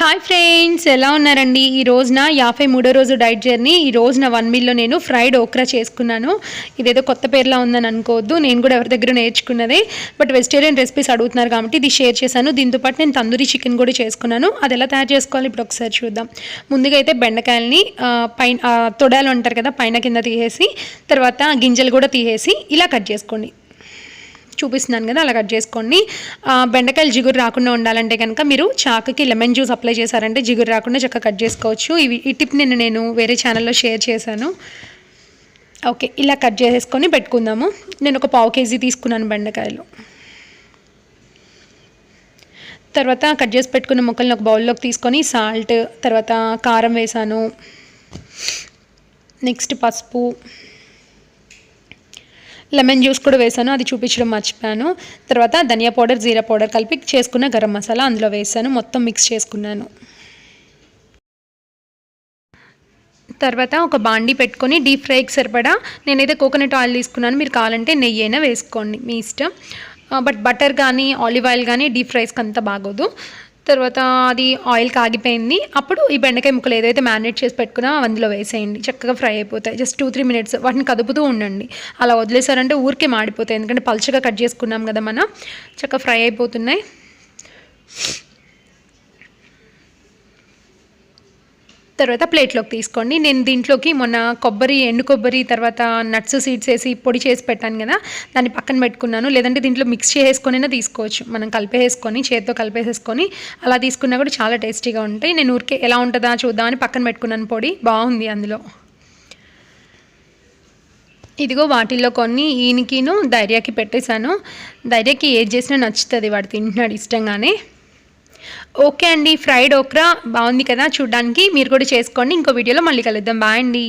Hi friends ఎలా ఉన్నారండి? ఈ రోజున యాభై మూడో రోజు డైట్ జర్నీ. ఈ రోజున వన్ మీల్లో నేను ఫ్రైడ్ ఓక్రా చేసుకున్నాను. ఇదేదో కొత్త పేర్లా ఉందని అనుకోవద్దు. నేను కూడా ఎవరి దగ్గర నేర్చుకున్నదే. బట్ వెజిటేరియన్ రెసిపీస్ అడుగుతున్నారు కాబట్టి ఇది షేర్ చేశాను. దీంతో పాటు నేను తందూరి చికెన్ కూడా చేసుకున్నాను. అది ఎలా తయారు చేసుకోవాలి? ఇప్పుడు ఒకసారి చూద్దాం. ముందుగా అయితే బెండకాయలని పైన తొడాలు అంటారు కదా పైన కింద తీసేసి తర్వాత గింజలు కూడా తీసేసి ఇలా కట్ చేసుకోండి. చూపిస్తున్నాను కదా అలా కట్ చేసుకోండి. బెండకాయలు జిగురు రాకుండా ఉండాలంటే కనుక మీరు చాకుకి లెమన్ జ్యూస్ అప్లై చేశారంటే జిగురు రాకుండా చక్కగా కట్ చేసుకోవచ్చు. ఇవి ఈ టిప్ నిన్న నేను వేరే ఛానల్లో షేర్ చేశాను. ఓకే ఇలా కట్ చేసేసుకొని పెట్టుకుందాము. నేను ఒక పావు కేజీ తీసుకున్నాను బెండకాయలు. తర్వాత కట్ చేసి పెట్టుకున్న ముక్కల్ని ఒక బౌల్లోకి తీసుకొని సాల్ట్ తర్వాత కారం వేసాను నెక్స్ట్ పసుపు. లెమన్ జ్యూస్ కూడా వేసాను అది చూపించడం మర్చిపోయాను. తర్వాత ధనియా పౌడర్ జీరా పౌడర్ కలిపి చేసుకున్న గరం మసాలా అందులో వేసాను మొత్తం మిక్స్ చేసుకున్నాను. తర్వాత ఒక బాండీ పెట్టుకొని డీప్ ఫ్రైకి సరిపడా నేనైతే కోకోనట్ ఆయిల్ తీసుకున్నాను మీరు కావాలంటే నెయ్యి అయినా వేసుకోండి మీ ఇష్టం. బట్ బటర్ కానీ ఆలివ్ ఆయిల్ కానీ డీప్ ఫ్రైస్కి అంత బాగోదు. తర్వాత అది ఆయిల్ కాగిపోయింది. అప్పుడు ఈ బెండకాయ ముక్కలు ఏదైతే మ్యారినేట్ చేసి పెట్టుకున్నా అందులో వేసేయండి. చక్కగా ఫ్రై అయిపోతాయి. జస్ట్ టూ త్రీ మినిట్స్ వాటిని కదుపుతూ ఉండండి. అలా వదిలేసారంటే ఊరికే మాడిపోతాయి. ఎందుకంటే పలుచగా కట్ చేసుకున్నాం కదా మనం. చక్కగా ఫ్రై అయిపోతున్నాయి. తర్వాత ప్లేట్లోకి తీసుకోండి. నేను దీంట్లోకి మొన్న కొబ్బరి ఎండు కొబ్బరి తర్వాత నట్స్ సీడ్స్ వేసి పొడి చేసి పెట్టాను కదా దాన్ని పక్కన పెట్టుకున్నాను. లేదంటే దీంట్లో మిక్స్ చేసుకొనైనా తీసుకోవచ్చు. మనం కలిపేసుకొని చేతితో కలిపేసేసుకొని అలా తీసుకున్నా కూడా చాలా టేస్టీగా ఉంటాయి. నేను ఊరికే ఎలా ఉంటుందా చూద్దామని పక్కన పెట్టుకున్నాను పొడి. బాగుంది అందులో. ఇదిగో వాటిల్లో కొన్ని ఈయనకిను ధైర్యాకి పెట్టేశాను. ధైర్యాకి ఏది చేసినా నచ్చుతుంది వాడు తింటున్నాడు ఇష్టంగానే. ఓకే అండి ఫ్రైడ్ ఓక్రా బాగుంది కదా చూడడానికి మీరు కూడా చేసుకోండి. ఇంకో వీడియోలో మళ్ళీ కలుద్దాం. బాయ్ అండి.